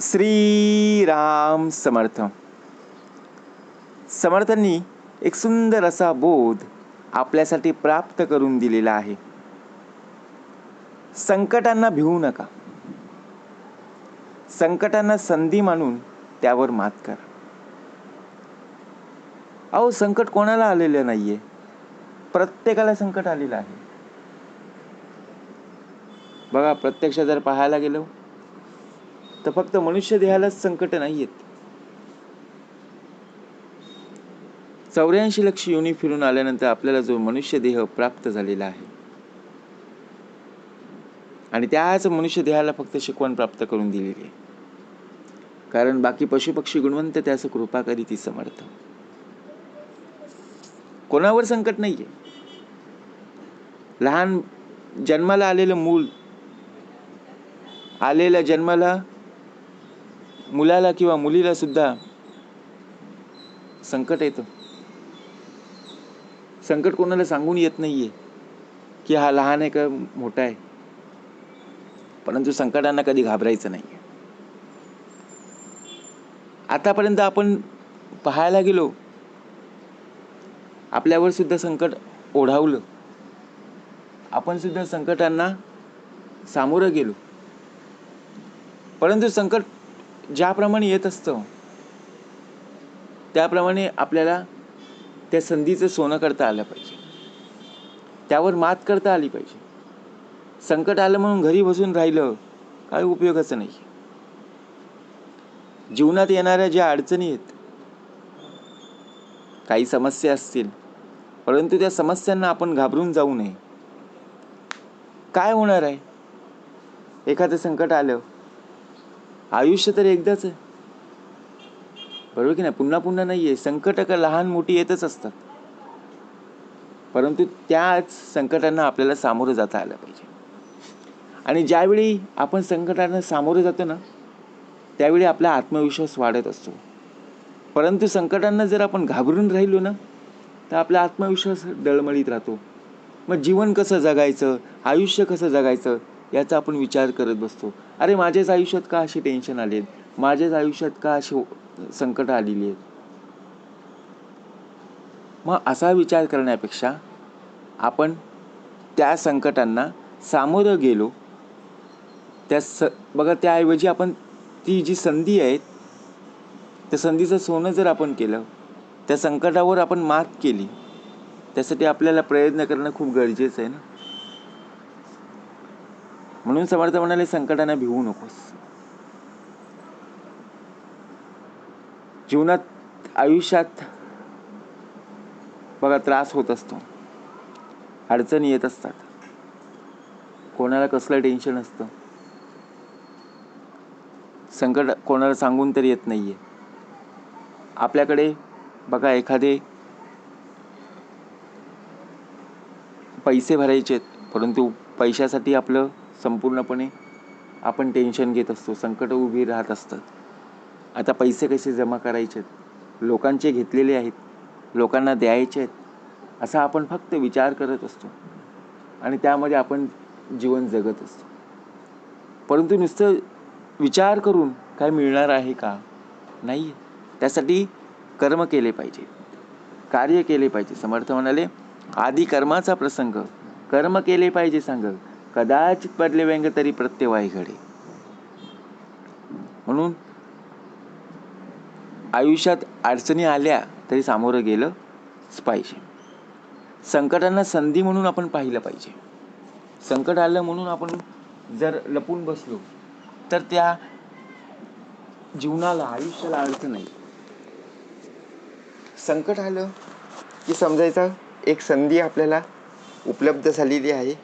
श्रीराम समर्थ. समर्थांनी एक सुंदर असा बोध आपल्यासाठी प्राप्त करून दिलेला आहे. संकटांना भिवू नका. संकटांना संधी मानून त्यावर मात कर. अहो संकट कोणाला आलेलं नाहीये. प्रत्येकाला संकट आलेलं आहे. बघा प्रत्यक्ष जर पाहायला गेलो तर फक्त मनुष्य देहालाच संकट नाही आहेत चौऱ्याऐंशी लक्ष योनी फिरून आल्यानंतर आपल्याला जो मनुष्य देह प्राप्त झालेला आहे आणि त्याच मनुष्य देहाला फक्त शिकवण प्राप्त करून दिलेली आहे. कारण बाकी पशुपक्षी गुणवंत त्याचं कृपा करी ती समर्थ. कोणावर संकट नाहीये. लहान जन्माला आलेलं मूल आलेल्या जन्माला मुलाला किंवा मुलीला सुद्धा संकट येतं. संकट कोणाला सांगून येत नाहीये की हा लहान आहे का मोठा आहे. परंतु संकटांना कधी घाबरायचं नाही आतापर्यंत आपण पाहायला गेलो आपल्यावर सुद्धा संकट ओढावलं. आपण सुद्धा संकटांना सामोरं गेलो. परंतु संकट ज्याप्रमाणे येत असतं त्याप्रमाणे आपल्याला त्या संधीचं सोनं करता आलं पाहिजे. त्यावर मात करता आली पाहिजे. संकट आलं म्हणून घरी बसून राहिलं काय उपयोगाचं नाही. जीवनात येणाऱ्या ज्या अडचणी आहेत काही समस्या असतील परंतु त्या समस्यांना आपण घाबरून जाऊ नये. काय होणार आहे? एखादं संकट आलं आयुष्य तर एकदाच आहे. बरोबर की नाही? पुन्हा पुन्हा नाही आहे. संकट का लहान मोठी येतच असतात. परंतु त्याच संकटांना आपल्याला सामोरं जाता आलं पाहिजे. आणि ज्यावेळी आपण संकटांना सामोरं जातो ना त्यावेळी आपला आत्मविश्वास वाढत असतो. परंतु संकटांना जर आपण घाबरून राहिलो ना तर आपला आत्मविश्वास डळमळीत राहतो. मग जीवन कसं जगायचं? आयुष्य कसं जगायचं? याचा आपण विचार करत बसतो. अरे माझ्याच आयुष्यात का अशी टेन्शन आली आहेत? माझ्याच आयुष्यात का अशी संकट आलेली आहेत? मग असा विचार करण्यापेक्षा आपण त्या संकटांना सामोरं गेलो. त्या स बघा त्याऐवजी आपण ती जी संधी आहे त्या संधीचं सोनं जर आपण केलं त्या संकटावर आपण मात केली त्यासाठी आपल्याला प्रयत्न करणं खूप गरजेचं आहे ना? म्हणून समर्थ म्हणाले संकटांना भिवू नकोस. जीवनात आयुष्यात बघा त्रास होत असतो. अडचणी येत असतात. कोणाला कसलं टेन्शन असतं? संकट कोणाला सांगून तरी येत नाहीये. आपल्याकडे बघा एखादे पैसे भरायचे आहेत परंतु पैशासाठी आपलं संपूर्णपणे आपण टेन्शन घेत असतो संकट उभी राहत असतात. आता पैसे कसे जमा करायचे आहेत? लोकांचे घेतलेले आहेत लोकांना द्यायचे आहेत असा आपण फक्त विचार करत असतो. आणि त्यामध्ये आपण जीवन जगत असतो. परंतु नुसतं विचार करून काय मिळणार आहे का? नाही. त्यासाठी कर्म केले पाहिजे. कार्य केले पाहिजे. समर्थ म्हणाले आधी कर्माचा प्रसंग. कर्म केले पाहिजे सांग कदाचित पडले व्यंग तरी प्रत्यवाही घडे म्हणून आयुष्यात अडचणी आल्या तरी सामोरं गेलंच पाहिजे. संकटांना संधी म्हणून आपण पाहिलं पाहिजे. संकट आलं म्हणून आपण जर लपून बसलो तर त्या जीवनाला आयुष्याला अर्थ नाही. संकट आलं की समजायचं एक संधी आपल्याला उपलब्ध झालेली आहे.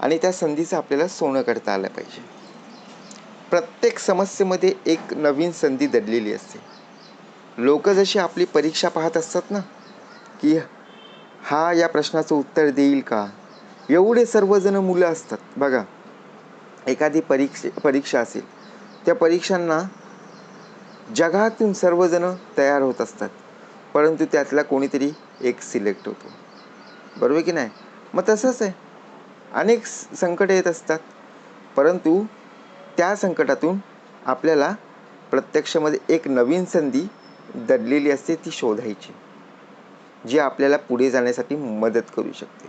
आणि त्या संधीचं आपल्याला सोनं करता आलं पाहिजे. प्रत्येक समस्येमध्ये एक नवीन संधी दडलेली असते. लोक जशी आपली परीक्षा पाहत असतात ना की हा या प्रश्नाचं उत्तर देईल का? एवढे सर्वजण मुलं असतात. बघा एखादी परीक्षे परीक्षा असेल त्या परीक्षांना जगातून सर्वजण तयार होत असतात. परंतु त्यातला कोणीतरी एक सिलेक्ट होतो. बरोबर की नाही? मग तसंच आहे. अनेक संकट येत असतात. परंतु त्या संकटातून आपल्याला प्रत्यक्षामध्ये एक नवीन संधी दडलेली असते ती शोधायची जी आपल्याला पुढे जाण्यासाठी मदत करू शकते.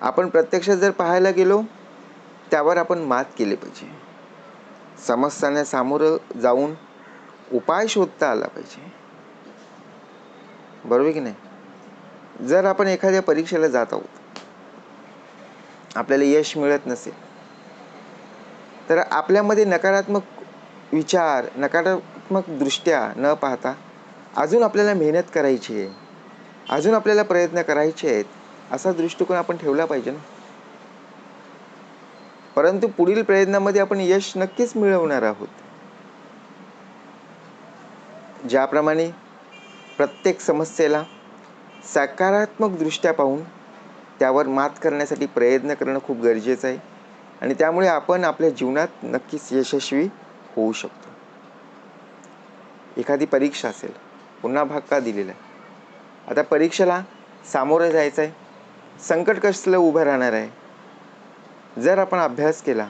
आपण प्रत्यक्षात जर पाहायला गेलो त्यावर आपण मात केले पाहिजे. समस्यांना सामोरं जाऊन उपाय शोधता आला पाहिजे. बरोबर की नाही? जर आपण एखाद्या परीक्षेला जात आहोत आपल्याला यश मिळत नसेल. तर आपल्यामध्ये नकारात्मक विचार नकारात्मक दृष्ट्या न पाहता अजून आपल्याला मेहनत करायची आहे. अजून आपल्याला प्रयत्न करायचे आहेत असा दृष्टिकोन आपण ठेवला पाहिजे ना. परंतु पुढील प्रयत्नामध्ये आपण यश नक्कीच मिळवणार आहोत. ज्याप्रमाणे प्रत्येक समस्येला सकारात्मक दृष्ट्या पाहून त्यावर मात करण्यासाठी प्रयत्न करणं खूप गरजेचं आहे. आणि त्यामुळे आपण आपल्या जीवनात नक्कीच यशस्वी होऊ शकतो. एखादी परीक्षा असेल पुन्हा भाग का दिलेला आहे? आता परीक्षेला सामोरं जायचं आहे. संकट कसलं उभं राहणार आहे? जर आपण अभ्यास केला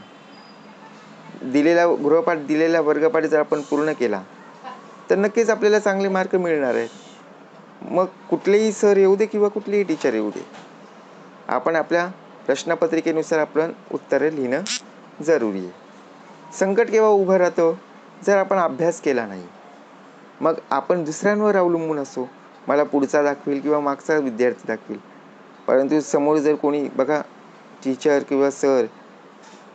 दिलेला गृहपाठ दिलेला वर्गपाठ जर आपण पूर्ण केला तर नक्कीच आपल्याला चांगले मार्क मिळणार आहेत. मग कुठलेही सर येऊ दे किंवा कुठलेही टीचर येऊ दे आपण आपल्या प्रश्नपत्रिकेनुसार आपण उत्तरे लिहिणं जरुरी आहे. संकट केव्हा उभं राहतं? जर आपण अभ्यास केला नाही मग आपण दुसऱ्यांवर अवलंबून असो. मला पुढचा दाखवेल किंवा मागचा विद्यार्थी दाखवेल. परंतु समोर जर कोणी बघा टीचर किंवा सर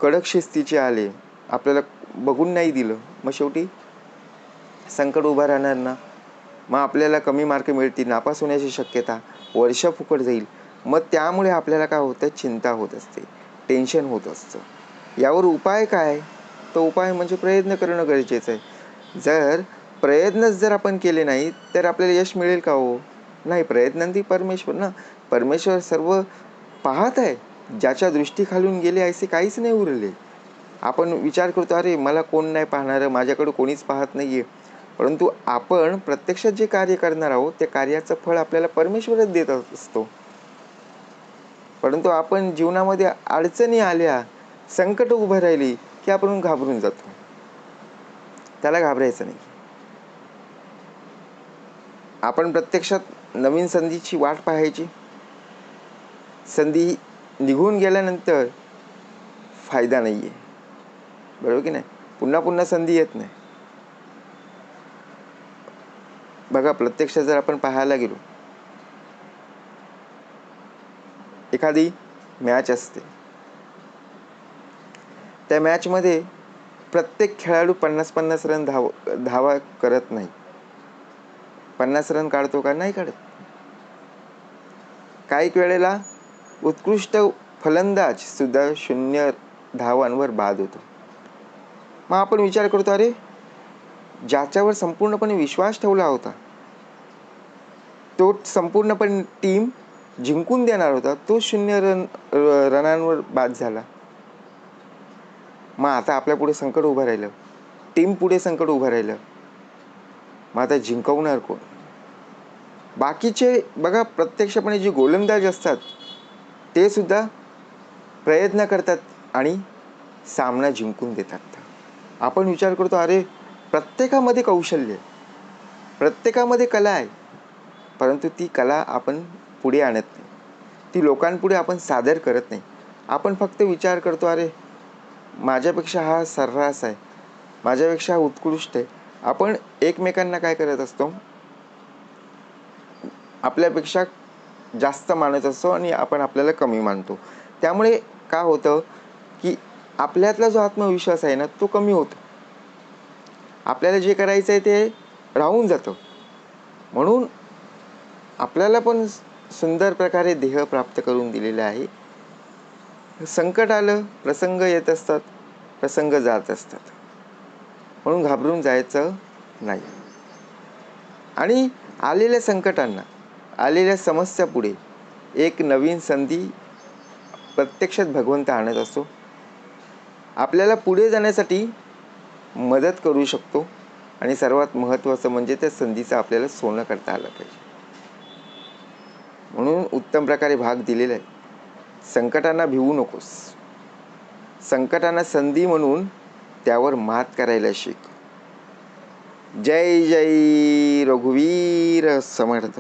कडक शिस्तीचे आले आपल्याला बघून नाही दिलं मग शेवटी संकट उभं राहणार ना? मग आपल्याला कमी मार्क मिळतील नापास होण्याची शक्यता वर्ष फुकट जाईल. मग त्यामुळे आपल्याला काय होतं? चिंता होत असते. टेन्शन होत असतं. यावर उपाय काय? तो उपाय म्हणजे प्रयत्न करणं गरजेचं आहे. जर प्रयत्नच जर आपण केले नाही तर आपल्याला यश मिळेल का हो? नाही प्रयत्नांती परमेश्वर ना. परमेश्वर सर्व पाहत आहे. ज्याच्या दृष्टी खालून गेले असे काहीच नाही उरले. आपण विचार करतो अरे मला कोण नाही पाहणारं? माझ्याकडे कोणीच पाहत नाही आहे परंतु आपण प्रत्यक्षात जे कार्य करणार आहोत त्या कार्याचं फळ आपल्याला परमेश्वरच देत असतो. परंतु आपण जीवनामध्ये अडचणी आल्या संकट उभं राहिली की आपण घाबरून जातो. त्याला घाबरायचं नाही. आपण प्रत्यक्षात नवीन संधीची वाट पाहायची. संधी निघून गेल्यानंतर फायदा नाही आहे बरोबर की नाही? पुन्हा पुन्हा संधी येत नाही. बघा प्रत्यक्ष जर आपण पाहायला गेलो एखादी मॅच असते. त्या मॅचमध्ये प्रत्येक खेळाडू पन्नास पन्नास रन धाव धावा करत नाही. पन्नास रन काढतो का? नाही काढत. काही वेळेला उत्कृष्ट फलंदाज सुद्धा शून्य धावांवर बाद होतो. मग आपण विचार करतो अरे ज्याच्यावर संपूर्णपणे विश्वास ठेवला होता तो संपूर्णपणे टीम जिंकून देणार होता तो शून्य रन रनांवर बाद झाला. मग आता आपल्या पुढे संकट उभं राहिलं. टीम पुढे संकट उभं राहिलं. मग आता जिंकवणार कोण? बाकीचे बघा प्रत्यक्षपणे जे गोलंदाज असतात ते सुद्धा प्रयत्न करतात आणि सामना जिंकून देतात. आपण विचार करतो अरे प्रत्येकामध्ये कौशल्य आहे. प्रत्येकामध्ये कला आहे. परंतु ती कला आपण पुढे आणत नाही. ती लोकांपुढे आपण सादर करत नाही. आपण फक्त विचार करतो अरे माझ्यापेक्षा हा सर्रास आहे. माझ्यापेक्षा हा उत्कृष्ट आहे. आपण एकमेकांना काय करत असतो? आपल्यापेक्षा जास्त मानत असतो आणि आपण आपल्याला कमी मानतो. त्यामुळे का होतं की आपल्यातला जो आत्मविश्वास आहे ना तो कमी होतो. आपल्याला जे करायचं आहे ते राहून जातं. म्हणून आपल्याला पण सुंदर प्रकारे देह प्राप्त करून दिलेले आहे. संकट आलं प्रसंग येत असतात प्रसंग जात असतात. म्हणून घाबरून जायचं नाही. आणि आलेल्या संकटांना आलेल्या समस्यापुढे एक नवीन संधी प्रत्यक्षात भगवंत आणत असतो. आपल्याला पुढे जाण्यासाठी मदत करू शकतो. आणि सर्वात महत्त्वाचं म्हणजे त्या संधीचं आपल्याला सोनं करता आलं पाहिजे. म्हणून उत्तम प्रकारे भाग दिलेला आहे. संकटांना भिवू नकोस. संकटांना संधी म्हणून त्यावर मात करायला शिक. जय जय रघुवीर समर्थ.